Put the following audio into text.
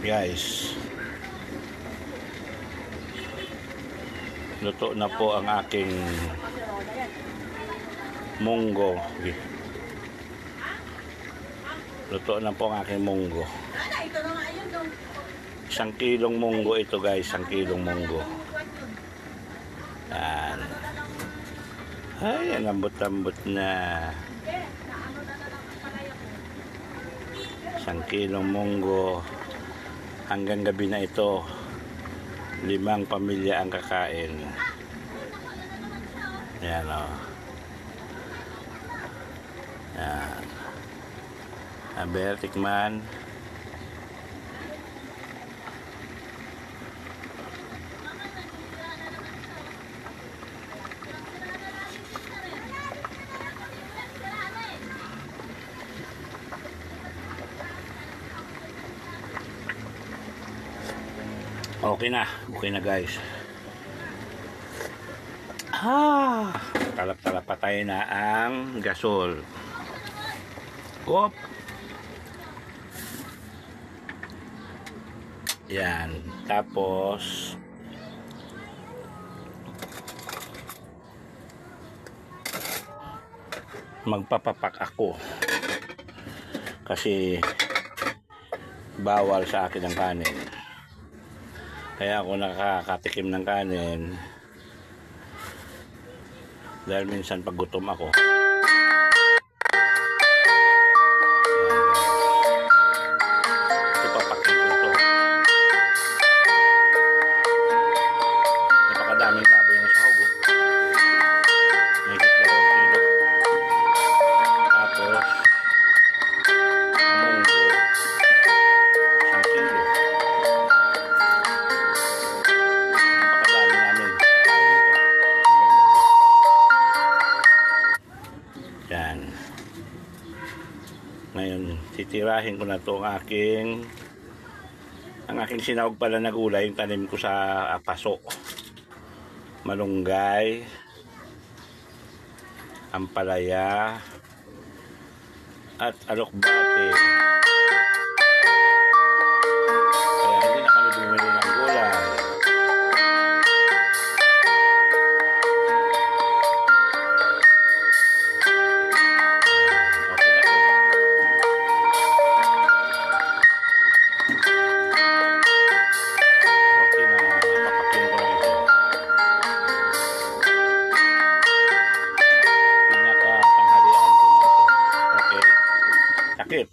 guys. Luto na po ang aking munggo. Luto na po ang aking munggo. Isang kilong munggo ito guys. Isang kilong munggo. Yan. Ay ang lambot-lambot na. Isang kilong munggo hanggang gabi na ito limang pamilya ang kakain. Yan o yan Aber, tikman Okay na. Okay na guys. Ah, talap-talap patay na ang gasol. Op. Yan. Tapos magpapapak ako. Kasi bawal sa akin ang kanin. Kaya ako nakakatikim ng kanin dahil minsan pag gutom ako. Ngayon, titirahin ko na to ang aking ang aking sinawag pala na gulay, yung tanim ko sa ah, paso. Malunggay, ampalaya, at alokbate. ¿Para qué?